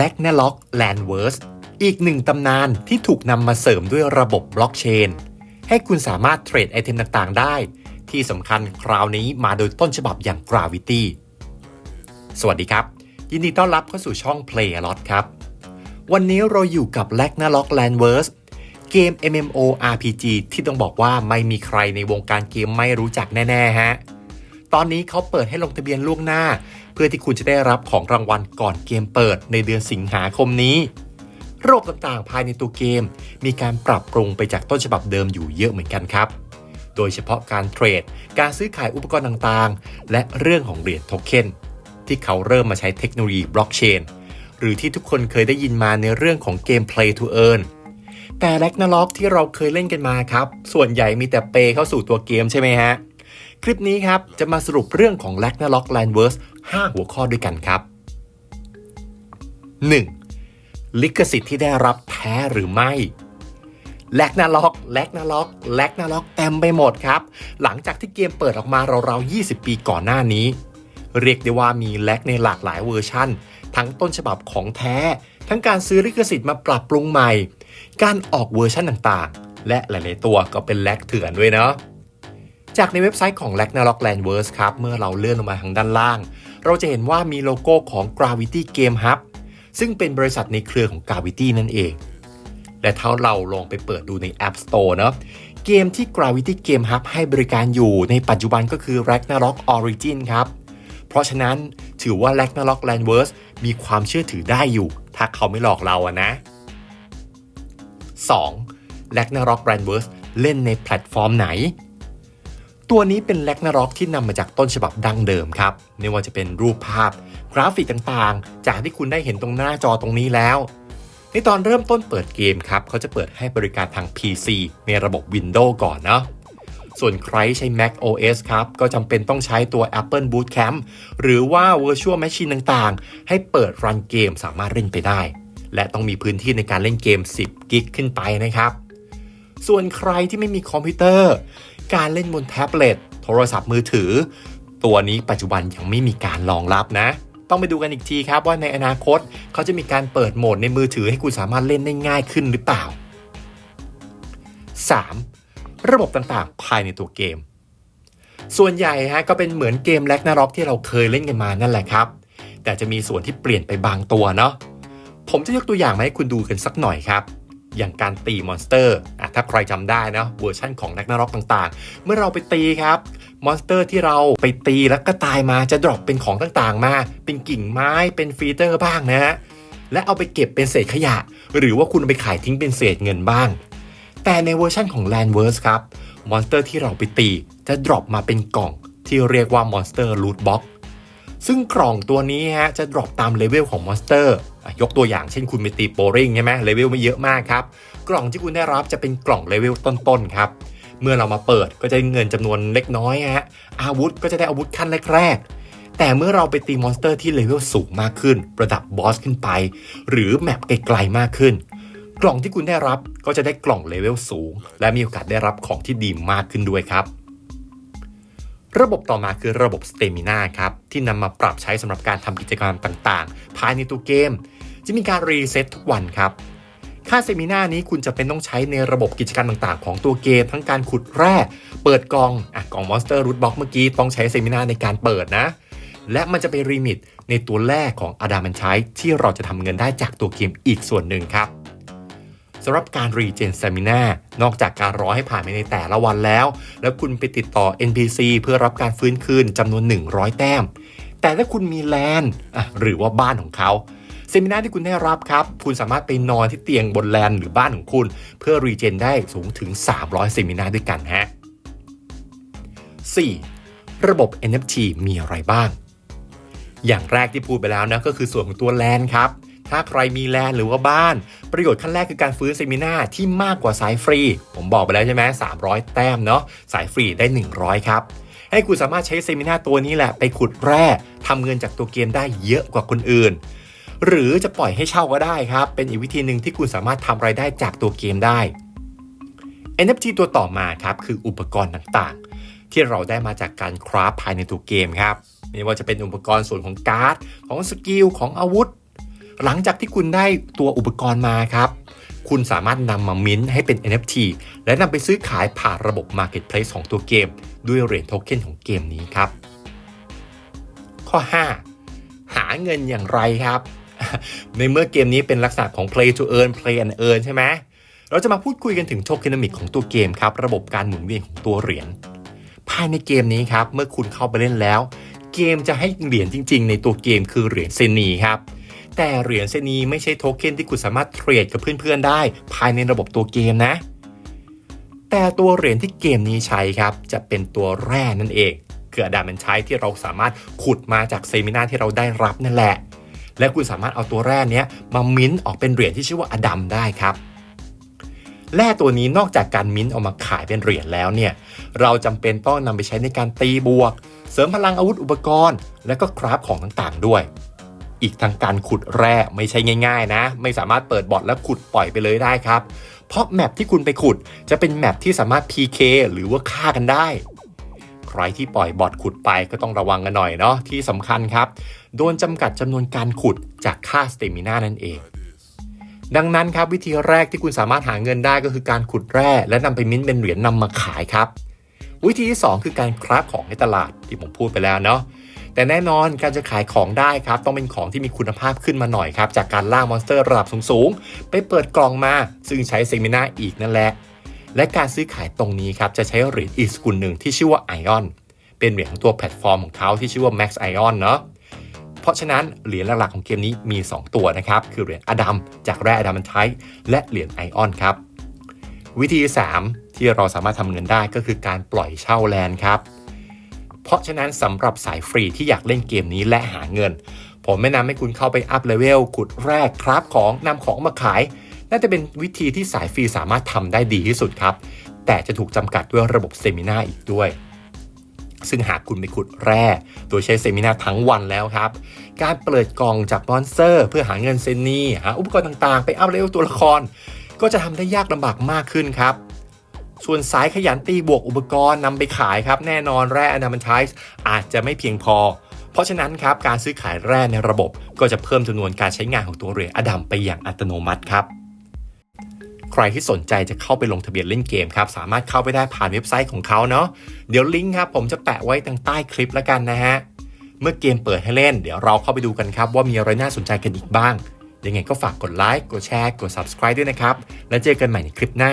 l a g n a l o c Landverse อีกหนึ่งตำนานที่ถูกนำมาเสริมด้วยระบบบล็อกเชน ให้คุณสามารถเทรดไอเทมต่างๆ ได้ ที่สำคัญคราวนี้มาโดยต้นฉบับอย่าง Gravity สวัสดีครับ ยินดีต้อนรับเข้าสู่ช่อง Play a Lot ครับ วันนี้เราอยู่กับ l a g n a l o c Landverse เกม MMORPG ที่ต้องบอกว่าไม่มีใครในวงการเกมไม่รู้จักแน่ ๆ ฮะ ตอนนี้เขาเปิดให้ลงทะเบียนล่วงหน้า เพื่อที่คุณจะได้รับของรางวัลก่อนเกมเปิดในเดือนสิงหาคมนี้ระบบต่างๆ ภายในตัวเกม มีการปรับปรุงไปจากต้นฉบับเดิมอยู่เยอะเหมือนกันครับ โดยเฉพาะการเทรด การซื้อขายอุปกรณ์ต่างๆ และเรื่องของเหรียญโทเค็นที่เขาเริ่มมาใช้เทคโนโลยีบล็อกเชนหรือที่ทุกคนเคยได้ยินมาในเรื่องของเกม Play to Earn แต่แลกนาล็อกที่เราเคยเล่นกันมาครับ ส่วนใหญ่มีแต่เปเข้าสู่ตัวเกมใช่ไหมฮะ คลิปนี้ครับ จะมาสรุปเรื่องของ l a g n a l o c Landverse 5 หัวข้อด้วยกันครับ 1. ลิขสิทธิ์ที่ได้รับแท้หรือไม่แลกนาล็อกแลกนาล็อกแลกนาล็อกเต็มไปหมดครับ หลังจากที่เกมเปิดออกมาราวๆ 20 ปีก่อนหน้านี้ เรียกได้ว่ามีแลกในหลากหลายเวอร์ชั่น ทั้งต้นฉบับของแท้ ทั้งการซื้อลิขสิทธิ์มาปรับปรุงใหม่ การออกเวอร์ชันต่างๆ และหลายๆตัวก็เป็นแลกเถื่อนด้วยเนาะ จากในเว็บไซต์ของ l a g n a r o c Landverse ครับ เมื่อเราเลื่อนลงมาทางด้านล่าง เราจะเห็นว่ามีโลโก้ของ Gravity Game Hub ซึ่งเป็นบริษัทในเครือของ Gravity นั่นเอง และถ้าเราลองไปเปิดดูใน App Store เนาะเกมที่ Gravity Game Hub ให้บริการอยู่ในปัจจุบันก็คือ Ragnarok Origin ครับ เพราะฉะนั้นถือว่า Ragnarok Landverse มีความเชื่อถือได้อยู่ ถ้าเขาไม่หลอกเราอะนะ 2. Ragnarok Landverse เล่นในแพลตฟอร์มไหน ตัวนี้เป็นแลกนาร็อกที่นำมาจากต้นฉบับดั้งเดิมครับ ไม่ว่าจะเป็นรูปภาพกราฟิกต่างๆ จากที่คุณได้เห็นตรงหน้าจอตรงนี้แล้วในตอนเริ่มต้นเปิดเกมครับ เขาจะเปิดให้บริการทาง PC ในระบบ Windows ก่อนเนาะส่วนใครใช้ Mac OS ครับ ก็จำเป็นต้องใช้ตัว Apple Bootcamp หรือว่า Virtual Machine ต่างๆ ให้เปิดรันเกมสามารถเล่นไปได้ และต้องมีพื้นที่ในการเล่นเกม 10 กิกขึ้นไปนะครับ ส่วนใครที่ไม่มีคอมพิวเตอร์ การเล่นบนแท็บเล็ตโทรศัพท์มือถือ ตัวนี้ปัจจุบันยังไม่มีการรองรับนะ ต้องไปดูกันอีกทีครับว่าในอนาคตเขาจะมีการเปิดโหมดในมือถือให้คุณสามารถเล่นได้ง่ายขึ้นหรือเปล่า 3. ระบบต่างๆ ภายในตัวเกม ส่วนใหญ่ฮะก็เป็นเหมือนเกมแลกนาร็อกที่เราเคยเล่นกันมานั่นแหละครับ แต่จะมีส่วนที่เปลี่ยนไปบางตัวเนาะผมจะยกตัวอย่างมาให้คุณดูกันสักหน่อยครับ อย่างการตีมอนสเตอร์อะถ้าใครจำได้นะเวอร์ชั่นของนักนร็อกต่างๆ เมื่อเราไปตีครับมอนสเตอร์ที่เราไปตีแล้วก็ตายมาจะดรอปเป็นของต่างๆ มา เป็นกิ่งไม้เป็นฟีเตอร์บ้างนะฮะและเอาไปเก็บเป็นเศษขยะ หรือว่าคุณเอาไปขายทิ้งเป็นเศษเงินบ้าง แต่ในเวอร์ชั่นของ Landverse ครับมอนสเตอร์ที่เราไปตีจะดรอปมาเป็นกล่องที่เรียกว่า Monster Loot Box ซึ่งกล่องตัวนี้ฮะจะดรอปตามเลเวลของมอนสเตอร์ยกตัวอย่างเช่นคุณไปตีโปริงใช่ไหมเลเวลไม่เยอะมากครับ กล่องที่คุณได้รับจะเป็นกล่องเลเวลต้นๆครับ เมื่อเรามาเปิดก็จะได้เงินจำนวนเล็กน้อยฮะอาวุธก็จะได้อาวุธขั้นแรกๆแต่เมื่อเราไปตีมอนสเตอร์ที่เลเวลสูงมากขึ้น ระดับบอสขึ้นไป หรือแมปไกลๆมากขึ้น กล่องที่คุณได้รับก็จะได้กล่องเลเวลสูง และมีโอกาสได้รับของที่ดีมากขึ้นด้วยครับ ระบบต่อมาคือระบบ Stamina ครับ ที่นำมาปรับใช้สำหรับการทำกิจกรรมต่างๆ ภายในตัวเกม จะมีการรีเซ็ตทุกวันครับ ค่า Stamina นี้คุณจะเป็นต้องใช้ในระบบกิจกรรมต่างๆ ของตัวเกม ทั้งการขุดแร่เปิดกองอะกล่อง Monster Root Box เมื่อกี้ต้องใช้ Stamina ในการเปิดนะ และมันจะไปรีมิตในตัวแรกของอดามันใช้ที่เราจะทำเงินได้จากตัวเกมอีกส่วนหนึ่งครับ สำหรับการรีเจนส t มินานอกจากการรอให้ผ่านไปในแต่ละวันแล้ว แล้วคุณไปติดต่อ NPC เพื่อรับการฟื้นคืนจำนวน 100 แต้ม แต่ถ้าคุณมีแลนด์หรือว่าบ้านของเขาเซมินาที่คุณได้รับครับ คุณสามารถไปนอนที่เตียงบนแลนด์หรือบ้านของคุณ เพื่อรีเจนได้สูงถึง 300 เซมินาด้วยกันฮะ 4. ระบบ NFT มีอะไรบ้าง อย่างแรกที่พูดไปแล้วนะก็คือส่วนของตัวแลนด์ครับ ถ้าใครมีแลนด์หรือว่าบ้าน ประโยชน์ขั้นแรกคือการฟื้นเซมินาที่มากกว่าสายฟรี ผมบอกไปแล้วใช่ไหม300 แต้มเนาะสายฟรีได้ 100 ครับ ให้คุณสามารถใช้เซมินาตัวนี้แหละไปขุดแร่ทำเงินจากตัวเกมได้เยอะกว่าคนอื่น หรือจะปล่อยให้เช่าก็ได้ครับ เป็นอีกวิธีหนึ่งที่คุณสามารถทำรายได้จากตัวเกมได้ NFT ตัวต่อมาครับคืออุปกรณ์ต่างๆ ที่เราได้มาจากการคราฟภายในตัวเกมครับไม่ว่าจะเป็นอุปกรณ์ส่วนของการ์ด ของสกิลของอาวุธ หลังจากที่คุณได้ตัวอุปกรณ์มาครับ คุณสามารถนำมามิ้นท์ให้เป็น NFT และนำไปซื้อขายผ่านระบบ Marketplace ของตัวเกม ด้วยเหรียญโทเค็นของเกมนี้ครับ ข้อ 5 หาเงินอย่างไรครับ ในเมื่อเกมนี้เป็นลักษณะของ play to earn play and earn ใช่ไหมเราจะมาพูดคุยกันถึงโทเคนมิกของตัวเกมครับ ระบบการหมุนเวียนของตัวเหรียญภายในเกมนี้ครับ เมื่อคุณเข้าไปเล่นแล้ว เกมจะให้เหรียญจริง ๆ ในตัวเกมคือเหรียญเซนีครับ แต่เหรียญเซนีไม่ใช่โทเค็นที่คุณสามารถเทรดกับเพื่อนๆได้ ภายในระบบตัวเกมนะ แต่ตัวเหรียญที่เกมนี้ใช้ครับ จะเป็นตัวแร่นั่นเองคืออะดามันใช้ที่เราสามารถขุดมาจากเซมินาที่เราได้รับนั่นแหละ และคุณสามารถเอาตัวแร่เนี้ยมามิ้นท์ออกเป็นเหรียญที่ชื่อว่าอดัมได้ครับแร่ตัวนี้นอกจากการมิ้นท์เอามาขายเป็นเหรียญแล้วเนี่ย เราจำเป็นต้องนำไปใช้ในการตีบวก เสริมพลังอาวุธอุปกรณ์ และก็คราฟของต่างๆด้วย อีกทางการขุดแร่ไม่ใช่ง่าย ๆ นะ ไม่สามารถเปิดบอทแล้วขุดปล่อยไปเลยได้ครับ เพราะแมปที่คุณไปขุดจะเป็นแมปที่สามารถ PK หรือว่าฆ่ากันได้ ใครที่ปล่อยบอทขุดไปก็ต้องระวังกันหน่อยเนาะที่สำคัญครับ โดนจำกัดจำนวนการขุดจากค่าสเตมินานั่นเองดังนั้นครับวิธีแรกที่คุณสามารถหาเงินได้ก็คือการขุดแร่และนำไปมิ้นท์เป็นเหรียญนำมาขายครับ วิธีที่ 2 คือการคราฟของในตลาดที่ผมพูดไปแล้วเนาะ แต่แน่นอนการจะขายของได้ครับ ต้องเป็นของที่มีคุณภาพขึ้นมาหน่อยครับ จากการล่ามอนสเตอร์ระดับสูงๆ ไปเปิดกล่องมา ซึ่งใช้เซมินาอีกนั่นแหละ และการซื้อขายตรงนี้ครับ จะใช้เหรียญอีกสกุลหนึ่งที่ชื่อว่า Ion เป็นเหรียญของตัวแพลตฟอร์มของเขาที่ชื่อว่า Max Ion เนาะเพราะฉะนั้นเหรียญหลักๆของเกมนี้มี 2 ตัวนะครับ คือเหรียญอดัมจากแร่อดัมันไทและเหรียญไอออนครับ วิธี 3 ที่เราสามารถทำเงินได้ก็คือการปล่อยเช่าแลนด์ครับ เพราะฉะนั้นสำหรับสายฟรีที่อยากเล่นเกมนี้และหาเงิน ผมแนะนำให้คุณเข้าไปอัพเลเวลขุดแรกครับของนำของมาขาย น่าจะเป็นวิธีที่สายฟรีสามารถทำได้ดีที่สุดครับ แต่จะถูกจำกัดด้วยระบบเซมินาอีกด้วย ซึ่งหากคุณไปขุดแร่โดยใช้เซมินาทั้งวันแล้วครับ การเปิดกล่องจากมอนสเตอร์ เพื่อหาเงินเซนนีหาอุปกรณ์ต่างๆ ไปอัพเลเวลตัวละคร ก็จะทำได้ยากลำบากมากขึ้นครับ ส่วนสายขยันตีบวกอุปกรณ์นำไปขายครับ แน่นอนแร่อนามันไทส์อาจจะไม่เพียงพอ เพราะฉะนั้นครับการซื้อขายแร่ในระบบก็จะเพิ่มจำนวนการใช้งานของตัวเรียญอดัมไปอย่างอัตโนมัติครับใครที่สนใจจะเข้าไปลงทะเบียนเล่นเกมครับ สามารถเข้าไปได้ผ่านเว็บไซต์ของเขาเนาะเดี๋ยวลิงก์ครับผมจะแปะไว้ทางใต้คลิปแล้วกันนะฮะ เมื่อเกมเปิดให้เล่น เดี๋ยวเราเข้าไปดูกันครับ ว่ามีอะไรน่าสนใจกันอีกบ้าง ยังไงก็ฝากกดไลค์กดแชร์กด subscribe ด้วยนะครับ แล้วเจอกันใหม่ในคลิปหน้า